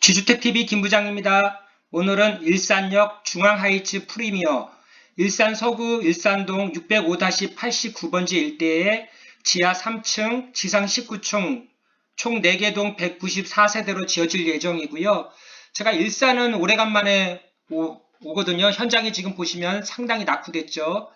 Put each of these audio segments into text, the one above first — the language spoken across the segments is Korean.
지주택TV 김부장입니다. 오늘은 일산역 중앙하이츠 프리미어 일산 서구 일산동 605-89번지 일대에 지하 3층, 지상 19층, 총 4개 동 194세대로 지어질 예정이고요. 제가 일산은 오래간만에 오, 오거든요. 현장에 지금 보시면 상당히 낙후됐죠.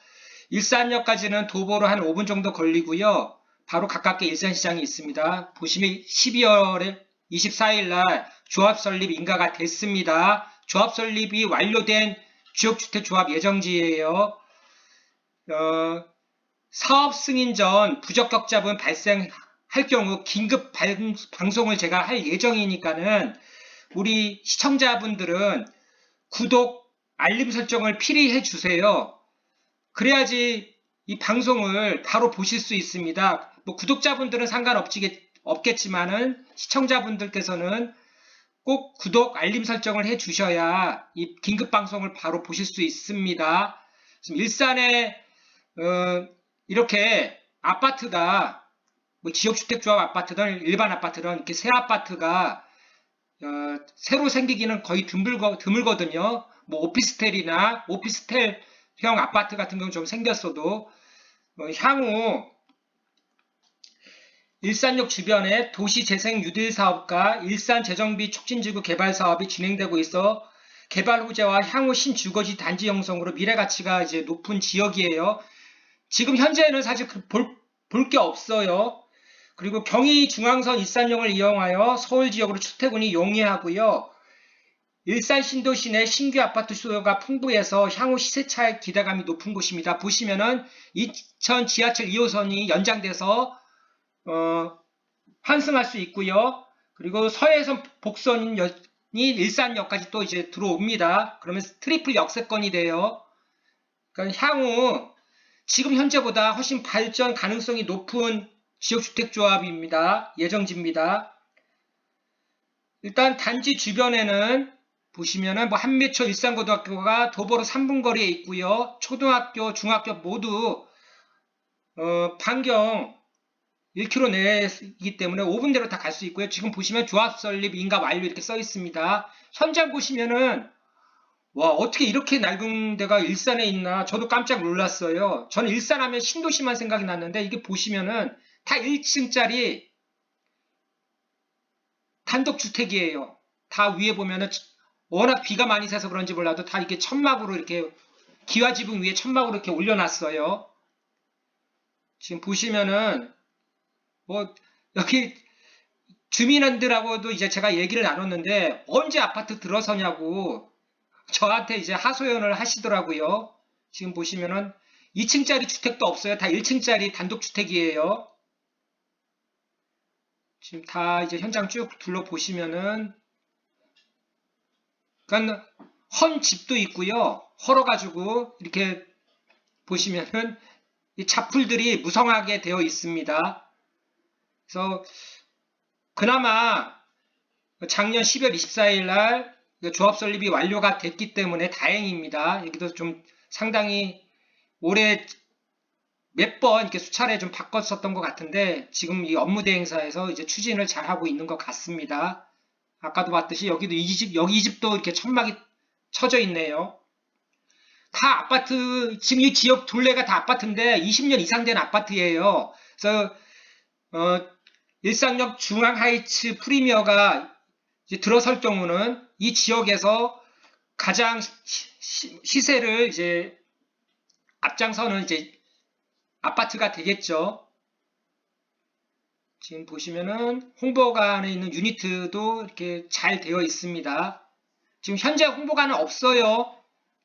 일산역까지는 도보로 한 5분 정도 걸리고요. 바로 가깝게 일산시장이 있습니다. 보시면 12월에 24일 날 조합 설립 인가가 됐습니다. 조합 설립이 완료된 지역주택조합 예정지예요. 어, 사업 승인 전 부적격자분 발생할 경우 긴급 방- 방송을 제가 할 예정이니까는 우리 시청자분들은 구독, 알림 설정을 필히 해주세요. 그래야지 이 방송을 바로 보실 수 있습니다. 뭐 구독자분들은 상관없 겠지만은 시청자분들께서는 꼭 구독, 알림 설정을 해 주셔야 이 긴급 방송을 바로 보실 수 있습니다. 지금 일산에 어, 이렇게 아파트가 뭐 지역주택조합 아파트든 일반 아파트든 이렇게 새 아파트가 어, 새로 생기기는 거의 드물거, 드물거든요. 뭐 오피스텔이나 오피스텔형 아파트 같은 경우 좀 생겼어도 어, 향후 일산역 주변에 도시재생 유딜 사업과 일산 재정비 촉진지구 개발 사업이 진행되고 있어 개발 호재와 향후 신주거지 단지 형성으로 미래 가치가 이제 높은 지역이에요. 지금 현재는 사실 볼 게 없어요. 그리고 경의 중앙선 일산역을 이용하여 서울 지역으로 출퇴근이 용이하고요. 일산 신도시 내 신규 아파트 수요가 풍부해서 향후 시세차의 기대감이 높은 곳입니다. 보시면은 2000 지하철 2호선이 연장돼서 어, 환승할 수 있고요. 그리고 서해선 복선이 일산역까지 또 이제 들어옵니다. 그러면 트리플 역세권이 돼요. 그러니까 향후 지금 현재보다 훨씬 발전 가능성이 높은 지역주택조합입니다. 예정지입니다. 일단 단지 주변에는 보시면은 뭐 한미초 일산고등학교가 도보로 3분 거리에 있고요. 초등학교, 중학교 모두 어, 반경 1km 내이기 때문에 5분대로 다 갈 수 있고요. 지금 보시면 조합 설립 인가 완료 이렇게 써 있습니다. 현장 보시면은 와 어떻게 이렇게 낡은 데가 일산에 있나 저도 깜짝 놀랐어요. 저는 일산 하면 신도시만 생각이 났는데 이게 보시면은 다 1층짜리 단독 주택이에요. 다 위에 보면은 워낙 비가 많이 새서 그런지 몰라도 다 이렇게 천막으로 이렇게 기와지붕 위에 천막으로 이렇게 올려놨어요. 지금 보시면은 뭐 여기 주민들하고도 이제 제가 얘기를 나눴는데 언제 아파트 들어서냐고 저한테 이제 하소연을 하시더라고요. 지금 보시면은 2층짜리 주택도 없어요. 다 1층짜리 단독주택이에요. 지금 다 이제 현장 쭉 둘러보시면은 그러니까 헌 집도 있고요. 헐어가지고 이렇게 보시면은 이 자풀들이 무성하게 되어 있습니다. 그래서 그나마 작년 12월 24일 날 조합 설립이 완료가 됐기 때문에 다행입니다. 여기도 좀 상당히 올해 몇 번 이렇게 수차례 좀 바꿨었던 것 같은데 지금 이 업무 대행사에서 이제 추진을 잘 하고 있는 것 같습니다. 아까도 봤듯이 여기도 이 집, 여기 이 집도 이렇게 천막이 쳐져 있네요. 다 아파트, 지금 이 지역 둘레가 다 아파트인데 20년 이상 된 아파트예요. 그래서 어, 일산역 중앙하이츠 프리미어가 들어설 경우는 이 지역에서 가장 시, 세를 이제 앞장서는 이제 아파트가 되겠죠. 지금 보시면은 홍보관에 있는 유니트도 이렇게 잘 되어 있습니다. 지금 현재 홍보관은 없어요.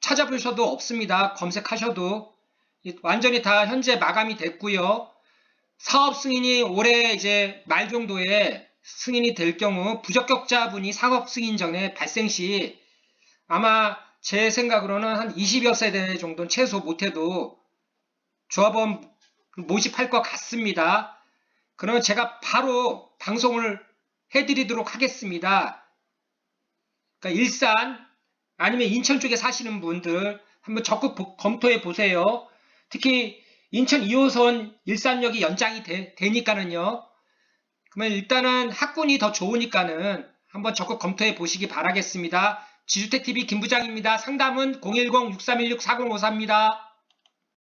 찾아보셔도 없습니다. 검색하셔도 완전히 다 현재 마감이 됐고요. 사업 승인이 올해 이제 말 정도에 승인이 될 경우 부적격자분이 사업 승인 전에 발생 시 아마 제 생각으로는 한 20여 세대 정도는 최소 못해도 조합원 모집할 것 같습니다. 그러면 제가 바로 방송을 해드리도록 하겠습니다. 그러니까 일산 아니면 인천 쪽에 사시는 분들 한번 적극 검토해 보세요. 특히 인천 2호선 일산역이 연장이 되, 니까는요 그러면 일단은 학군이 더 좋으니까는 한번 적극 검토해 보시기 바라겠습니다. 지주택TV 김부장입니다. 상담은 010-6316-4054입니다.